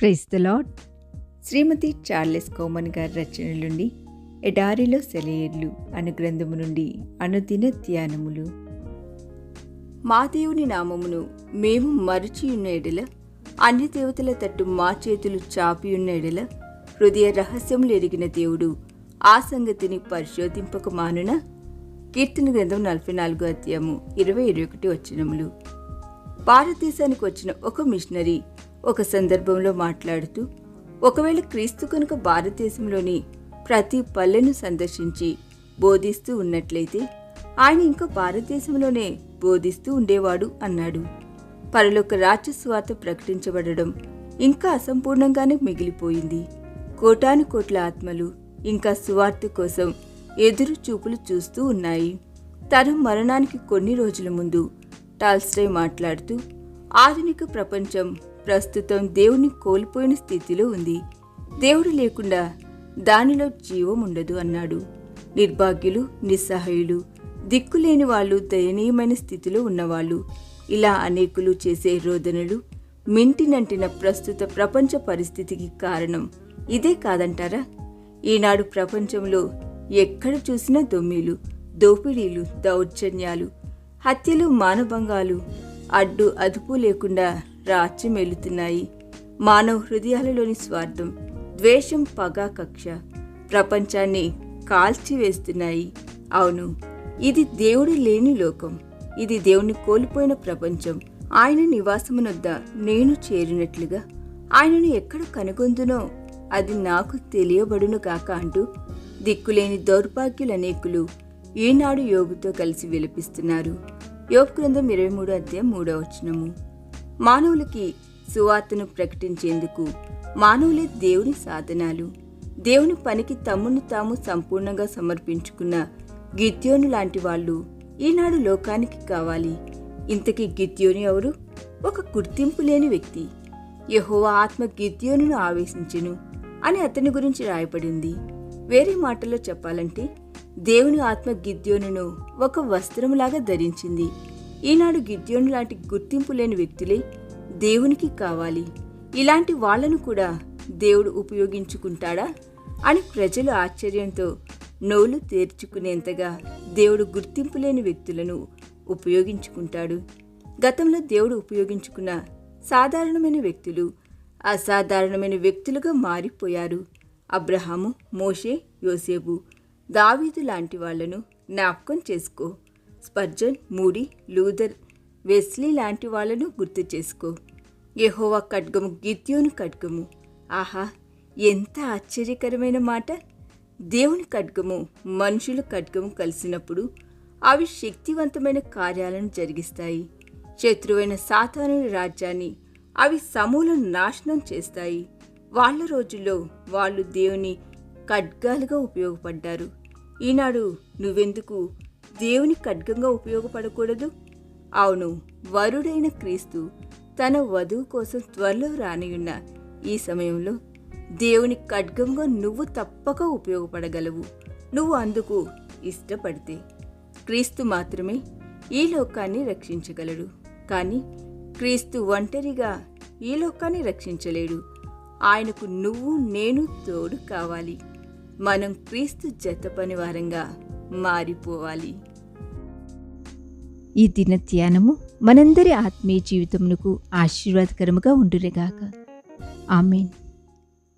Praise the Lord Shrimati Charles Cowman గారి రచనల నుండి ఎడారిలో సెలయేర్లు అను గ్రంథము నుండి అనుదిన ధ్యానములు. మా దేవుని నామమును మేము మరచి ఉన్న ఎడల అన్య దేవతల తట్టు మా చేతులు చాపి ఉన్న ఎడల హృదయ రహస్యములు ఎరిగిన దేవుడు ఆ సంగతిని పరిశోధింపక మానున కీర్తన గ్రంథం నలభై నాలుగో అధ్యాయము ఇరవై ఇరవై ఒకటి వచ్చినములు భారతదేశానికి వచ్చిన ఒక మిషనరీ ఒక సందర్భంలో మాట్లాడుతూ ఒకవేళ క్రీస్తు కనుక భారతదేశంలోని ప్రతి పల్లెను సందర్శించి బోధిస్తూ ఉన్నట్లయితే ఆయన ఇంకా భారతదేశంలోనే బోధిస్తూ ఉండేవాడు అన్నాడు. పరలోక రాజ్య స్వార్థ ప్రకటించబడడం ఇంకా అసంపూర్ణంగానే మిగిలిపోయింది. కోటాను కోట్ల ఆత్మలు ఇంకా సువార్త కోసం ఎదురు చూపులు చూస్తూ ఉన్నాయి. తరం మరణానికి కొన్ని రోజుల ముందు టాల్స్టై మాట్లాడుతూ ఆధునిక ప్రపంచం ప్రస్తుతం దేవుని కోల్పోయిన స్థితిలో ఉంది. దేవుడు లేకుండా దానిలో జీవం ఉండదు అన్నాడు. నిర్భాగ్యులు నిస్సహాయులు దిక్కులేని వాళ్ళు దయనీయమైన స్థితిలో ఉన్నవాళ్ళు. ఇలా అనేకులు చేసే రోదనలు మింటినంటిన ప్రస్తుత ప్రపంచ పరిస్థితికి కారణం. ఇదే కాదంటారా? ఈనాడు ప్రపంచంలో ఎక్కడ చూసినా దొమ్మిలు దోపిడీలు దౌర్జన్యాలు హత్యలు మానభంగాలు అడ్డు అదుపు లేకుండా రాజ్యం వెళుతున్నాయి మానవ హృదయాలలోని స్వార్థం ద్వేషం పగ కక్ష ప్రపంచాన్ని కాల్చివేస్తున్నాయి. అవును ఇది దేవుడు లేని లోకం. ఇది దేవుని కోల్పోయిన ప్రపంచం. ఆయన నివాసమునొద్ద నేను చేరినట్లుగా. ఆయనను ఎక్కడ కనుగొందునో అది నాకు తెలియబడును కాక అంటూ దిక్కులేని దౌర్భాగ్యులనేకులు ఈనాడు యోగుతో కలిసి విలపిస్తున్నారు. యోగ గ్రంథం ఇరవై మూడు అధ్యాయం మూడో వచనము. మానవులకి సువార్తను ప్రకటించేందుకు మానవులే దేవుని సాధనాలు. దేవుని పనికి తమ్మును తాము సంపూర్ణంగా సమర్పించుకున్న గిద్యోను లాంటి వాళ్ళు ఈనాడు లోకానికి కావాలి. ఇంతకీ గిద్యోని ఎవరు? ఒక గుర్తింపు లేని వ్యక్తి. యహోవా ఆత్మ గిద్యోనును ఆవేశించెను అని అతని గురించి రాయబడింది. వేరే మాటల్లో చెప్పాలంటే దేవుని ఆత్మ గిద్యోనును ఒక వస్త్రములాగా ధరించింది. ఈనాడు గిద్యోను లాంటి గుర్తింపు లేని వ్యక్తులే దేవునికి కావాలి. ఇలాంటి వాళ్ళను కూడా దేవుడు ఉపయోగించుకుంటాడా? అని ప్రజలు ఆశ్చర్యంతో నోలు తెరుచుకునేంతగా దేవుడు గుర్తింపు లేని వ్యక్తులను ఉపయోగించుకుంటాడు. గతంలో దేవుడు ఉపయోగించుకున్న సాధారణమైన వ్యక్తులు అసాధారణమైన వ్యక్తులుగా మారిపోయారు. అబ్రహాము మోషే యోసేపు దావీదు లాంటి వాళ్ళను జ్ఞాపకం చేసుకో. స్పర్జన్ మూడి లూథర్ వెస్లీ లాంటి వాళ్ళను గుర్తు చేసుకో. యెహోవా ఖడ్గము గిద్యోను ఖడ్గము. ఆహా ఎంత ఆశ్చర్యకరమైన మాట. దేవుని ఖడ్గము మనుషుల ఖడ్గము కలిసినప్పుడు అవి శక్తివంతమైన కార్యాలను జరిగిస్తాయి. శత్రువైన సాతానుని రాజ్యాన్ని అవి సమూలను నాశనం చేస్తాయి. వాళ్ళ రోజుల్లో వాళ్ళు దేవుని ఖడ్గాలుగా ఉపయోగపడ్డారు. ఈనాడు నువ్వెందుకు దేవుని ఖడ్గంగా ఉపయోగపడకూడదు? అవును వరుడైన క్రీస్తు తన వధువు కోసం త్వరలో రానియున్న ఈ సమయంలో దేవుని ఖడ్గంగా నువ్వు తప్పక ఉపయోగపడగలవు. నువ్వు అందుకు ఇష్టపడితే క్రీస్తు మాత్రమే ఈ లోకాన్ని రక్షించగలడు. కానీ క్రీస్తు ఒంటరిగా ఈ లోకాన్ని రక్షించలేడు. ఆయనకు నువ్వు నేను తోడు కావాలి. మనం క్రీస్తు జత పనివారంగా మారిపోవాలి. ఈ దిన ధ్యానము మనందరి ఆత్మీయ జీవితమునకు ఆశీర్వాదకరముగా ఉండురేగాక ఆమెన్.